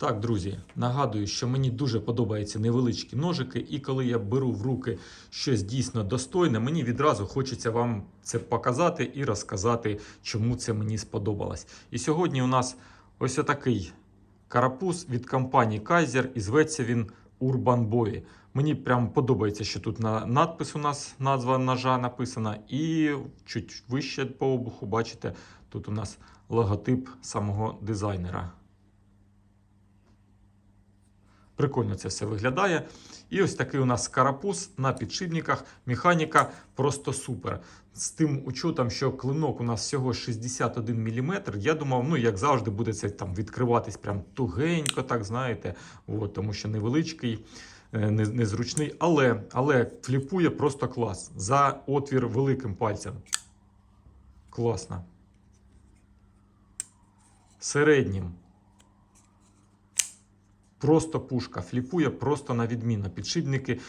Так, друзі, нагадую, що мені дуже подобаються невеличкі ножики, і коли я беру в руки щось дійсно достойне, мені відразу хочеться вам це показати і розказати, чому це мені сподобалось. І сьогодні у нас ось отакий карапуз від компанії Kaiser, і зветься він Urban Boy. Мені прям подобається, що тут на надпис у нас назва ножа написана, і чуть вище по обуху, бачите, тут у нас логотип самого дизайнера. Прикольно це все виглядає. І ось такий у нас карапуз на підшипниках. Механіка просто супер. З тим учетом, що клинок у нас всього 61 мм, я думав, ну як завжди, буде це там відкриватись прям тугенько, так знаєте, от, тому що невеличкий, е, незручний. Але, але фліпує просто клас. За отвір великим пальцем. Класно. Середнім. Просто пушка. Фліпує просто на відмінно. Підшипники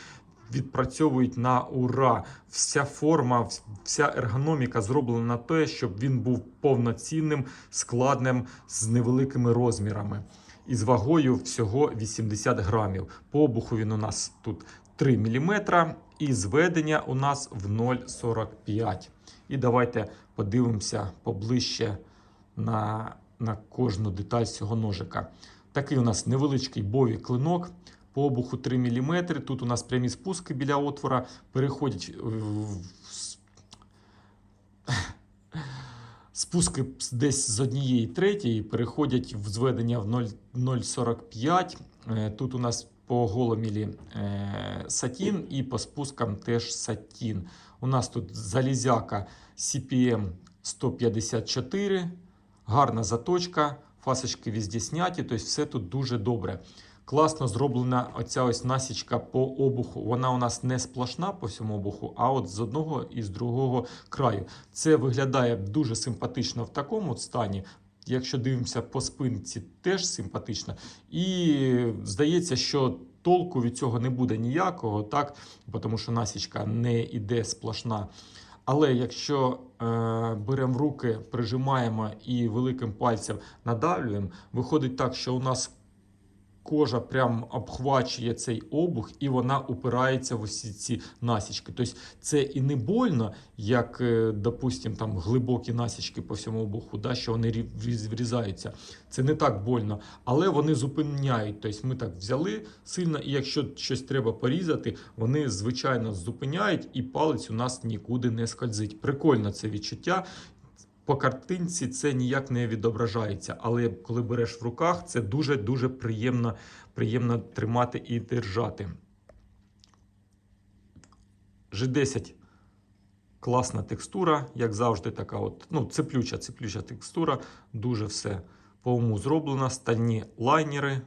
відпрацьовують на ура. Вся форма, вся ергономіка зроблена на те, щоб він був повноцінним, складним з невеликими розмірами. І з вагою всього 80 грамів. По обуху він у нас тут 3 мм, і зведення у нас в 0,45. І давайте подивимося поближче на, на кожну деталь цього ножика. Такий у нас невеличкий бові клинок. По обуху 3 мм. Тут у нас прямі спуски біля отвора переходять спуски десь з однієї третьої переходять в зведення в 0,45. Е, Тут у нас по голомілі е, сатін і по спускам теж сатін. У нас тут залізяка CPM 154, гарна заточка, фасочки везде зняті, тобто все тут дуже добре. Класно зроблена оця ось насічка по обуху. Вона у нас не сплошна по всьому обуху, а от з одного і з другого краю. Це виглядає дуже симпатично в такому стані. Якщо дивимося по спинці, теж симпатично. І здається, що толку від цього не буде ніякого, так? тому що насічка не іде сплошна. Але якщо е, беремо руки, прижимаємо і великим пальцем надавлюємо, виходить так, що у нас кожа прям обхвачує цей обух, і вона упирається в усі ці насічки. Тобто це і не больно, як, е, допустим, там глибокі насічки по всьому обуху, да, що вони рі- врізаються. Це не так больно, але вони зупиняють. Тобто ми так взяли сильно, і якщо щось треба порізати, вони звичайно зупиняють, і палець у нас нікуди не скользить. Прикольно це відчуття. По картинці це ніяк не відображається, але коли береш в руках, це дуже-дуже приємно, приємно тримати і держати. G10 класна текстура, як завжди, така от, ну, цеплюча, цеплюча текстура, дуже все по уму зроблено. Стальні лайнери.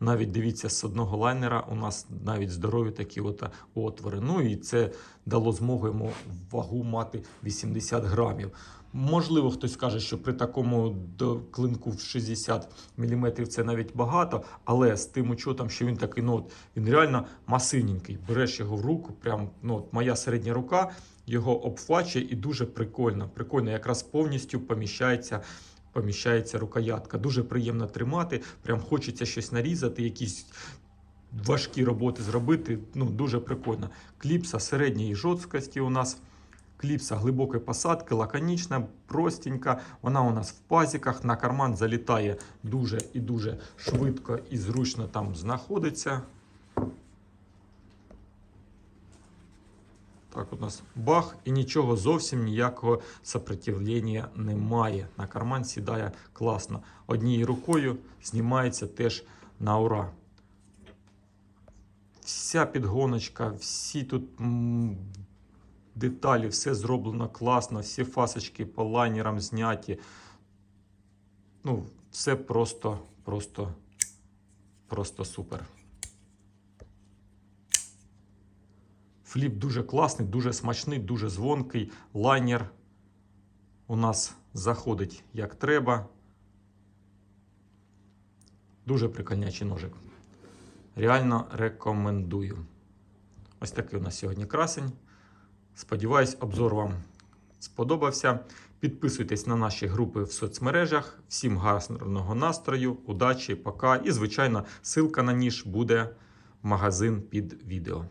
Навіть дивіться, з одного лайнера у нас навіть здорові такі от отвори. Ну і це дало змогу йому вагу мати 80 грамів. Можливо, хтось скаже, що при такому клинку в 60 мм це навіть багато, але з тим учетом, що він такий, ну от, він реально масивненький. Береш його в руку, прям ну, от моя середня рука його обхвачує і дуже прикольно. Прикольно, якраз повністю поміщається. Поміщається рукоятка. Дуже приємно тримати. Прям хочеться щось нарізати, якісь важкі роботи зробити. Ну, дуже прикольно. Кліпса середньої жорсткості у нас. Кліпса глибокої посадки, лаконічна, простенька. Вона у нас в пазіках на карман залітає дуже і дуже швидко і зручно там знаходиться. Так, у нас бах, і нічого зовсім ніякого сопротивлення немає. На карман сідає класно. Однією рукою знімається теж на ура. Вся підгоночка, всі тут деталі, все зроблено класно, всі фасочки по лайнерам зняті. Ну, все просто, просто, просто супер. Фліп дуже класний, дуже смачний, дуже звонкий. Лайнер у нас заходить як треба. Дуже прикольнячий ножик. Реально рекомендую. Ось такий у нас сьогодні красень. Сподіваюсь, обзор вам сподобався. Підписуйтесь на наші групи в соцмережах. Всім гарного настрою, удачі, пока. І, звичайно, ссылка на ніж буде в магазин під відео.